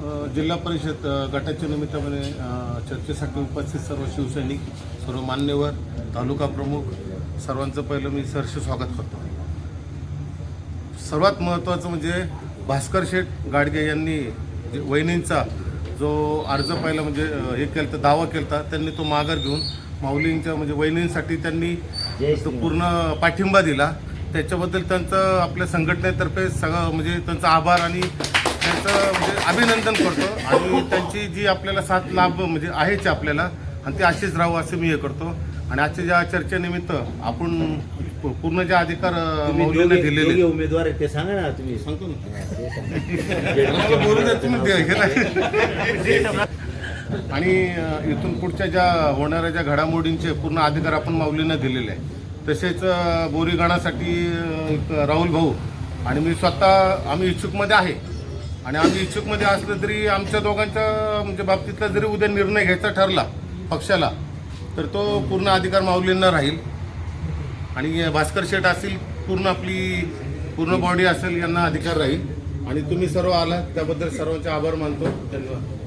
जिल्हा परिषद गटाच्या निमित्ताने चर्चेसाठी उपस्थित सर्व शिवसैनिक सर्व मान्यवर तालुका प्रमुख सर्वांचं पहिलं मी सहर्ष स्वागत करतो. सर्वात महत्त्वाचं म्हणजे भास्कर शेठ गाडगे यांनी जे वहिनींचा जो अर्ज पहिला म्हणजे हे केलं तर दावा केला त्यांनी तो माघार घेऊन माऊलींच्या म्हणजे वहिनींसाठी त्यांनी तो पूर्ण पाठिंबा दिला. त्याच्याबद्दल त्यांचं आपल्या संघटनेतर्फे सगळं म्हणजे त्यांचा आभार आणि त्यांचं म्हणजे अभिनंदन करतो. आणि त्यांची जी आपल्याला साथ लाभ म्हणजे आहेच आपल्याला आणि ते असेच राहू असं मी हे करतो. आणि आजच्या ज्या चर्चेनिमित्त आपण पूर्ण जे अधिकार दिलेले उमेदवार आहेत ते सांगा ना तुम्ही सांगतो ना. आणि इथून पुढच्या ज्या होणाऱ्या ज्या घडामोडींचे पूर्ण अधिकार आपण माऊलींना दिलेले आहे तसेच बोरीगाणासाठी राहुल भाऊ आणि मी स्वतः आम्ही इच्छुकमध्ये आहे. आणि आम्ही इच्छुकमध्ये असलं तरी आमच्या दोघांच्या म्हणजे बाबतीतला जरी उद्या निर्णय घ्यायचा ठरला पक्षाला तर तो पूर्ण अधिकार माऊलींना राहील. आणि भास्कर शेठ असतील पूर्ण आपली पूर्ण बॉडी असेल यांना अधिकार राहील. आणि तुम्ही सर्व आलात त्याबद्दल सर्वांचे आभार मानतो. धन्यवाद.